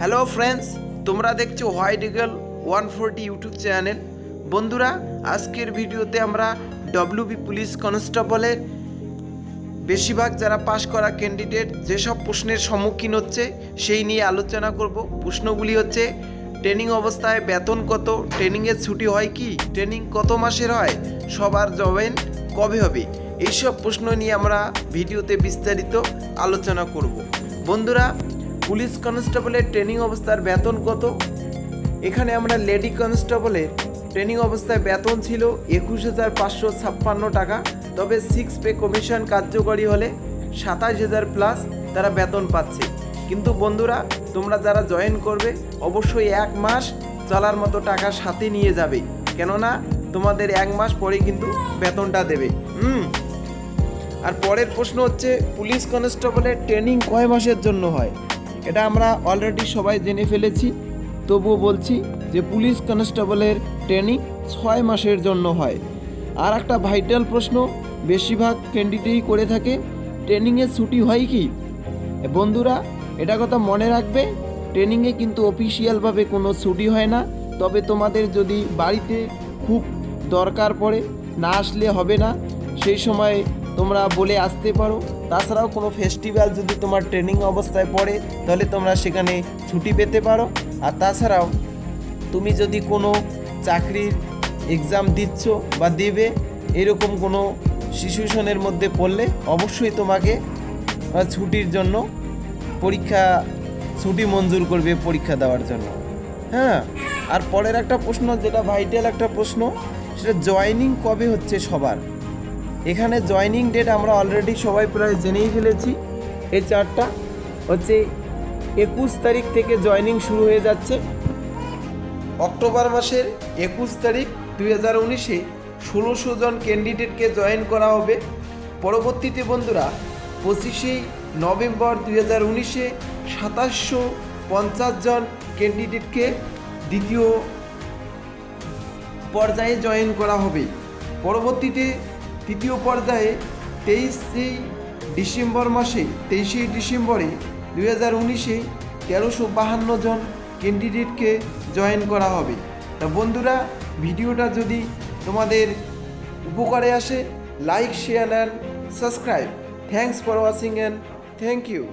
Hello friends, তোমরা দেখছ white eagle one forty YouTube channel. বন্ধুরা, আজকের ভিডিওতে আমরা ডব্লিউবি পুলিশ কনস্টেবলের বেশিরভাগ যারা পাশ করা ক্যান্ডিডেট যেসব প্রশ্নের সম্মুখীন হচ্ছে, সেই নিয়ে আলোচনা করব। প্রশ্নগুলি হচ্ছে ট্রেনিং অবস্থায় বেতন কত? ট্রেনিংয়ের ছুটি হয় কি? ট্রেনিং কত মাসের হয়? সবার জয়েন কবে হবে? এইসব প্রশ্ন নিয়ে আমরা ভিডিওতে বিস্তারিত আলোচনা করব। বন্ধুরা পুলিশ কনস্টেবলের ট্রেনিং অবস্থার বেতন কত? এখানে আমরা লেডি কনস্টেবলের ট্রেনিং অবস্থায় বেতন ছিল একুশ হাজার পাঁচশো ছাপ্পান্ন টাকা, তবে সিক্স পে কমিশন কার্যকরী হলে সাতাশ হাজার প্লাস তারা বেতন পাচ্ছে। কিন্তু বন্ধুরা, তোমরা যারা জয়েন করবে, অবশ্যই এক মাস চলার মতো টাকা সাথে নিয়ে যাবে। কেননা, তোমাদের এক মাস পরে কিন্তু বেতনটা দেবে। হুম। আর পরের প্রশ্ন হচ্ছে, পুলিশ কনস্টেবলের ট্রেনিং কয় মাসের জন্য হয়? এটা আমরা অলরেডি সবাই জেনে ফেলেছি, তবুও বলছি যে পুলিশ কনস্টেবলের ট্রেনিং ছয় মাসের জন্য হয়। আর একটা ভাইটাল প্রশ্ন, বেশিরভাগ ক্যান্ডিডেটই করে থাকে ট্রেনিংয়ে ছুটি হয় কি? বন্ধুরা, এটা কথা মনে রাখবে ট্রেনিংয়ে কিন্তু অফিসিয়ালভাবে কোনো ছুটি হয় না, তবে তোমাদের যদি বাড়িতে খুব দরকার পড়ে, না আসলে হবে না, সেই সময় তোমরা বলে আসতে পারো। তাছাড়াও কোনো ফেস্টিভ্যাল যদি তোমার ট্রেনিং অবস্থায় পড়ে, তাহলে তোমরা সেখানে ছুটি পেতে পারো। আর তাছাড়াও তুমি যদি কোনো চাকরির এক্সাম দিচ্ছ বা দেবে, এরকম কোনো সিচুয়েশনের মধ্যে পড়লে অবশ্যই তোমাকে ছুটির জন্য পরীক্ষা, ছুটি মঞ্জুর করবে পরীক্ষা দেওয়ার জন্য। হ্যাঁ? আর পরের একটা প্রশ্ন, যেটা ভাইটাল একটা প্রশ্ন, সেটা জয়নিং কবে হচ্ছে সবার? এখানে জয়নিং ডেট আমরা অলরেডি সবাই প্রায় জেনেই ফেলেছি। এই চারটা হচ্ছে একুশ তারিখ থেকে জয়নিং শুরু হয়ে যাচ্ছে। অক্টোবর মাসের একুশ তারিখ দুই হাজার উনিশে ষোলোশো জন ক্যান্ডিডেটকে জয়েন করা হবে। পরবর্তীতে বন্ধুরা, পঁচিশে নভেম্বর দুই হাজার উনিশে সাতাশশো পঞ্চাশ জন ক্যান্ডিডেটকে দ্বিতীয় পর্যায়ে জয়েন করা হবে। পরবর্তীতে তৃতীয় পর্যায়ে তেইশে ডিসেম্বর মাসে, তেইশে ডিসেম্বরে দুই হাজার উনিশে তেরোশো বাহান্ন জন ক্যান্ডিডেটকে জয়েন করা হবে। তা বন্ধুরা, ভিডিওটা যদি তোমাদের উপকারে আসে like share and subscribe thanks for watching and thank you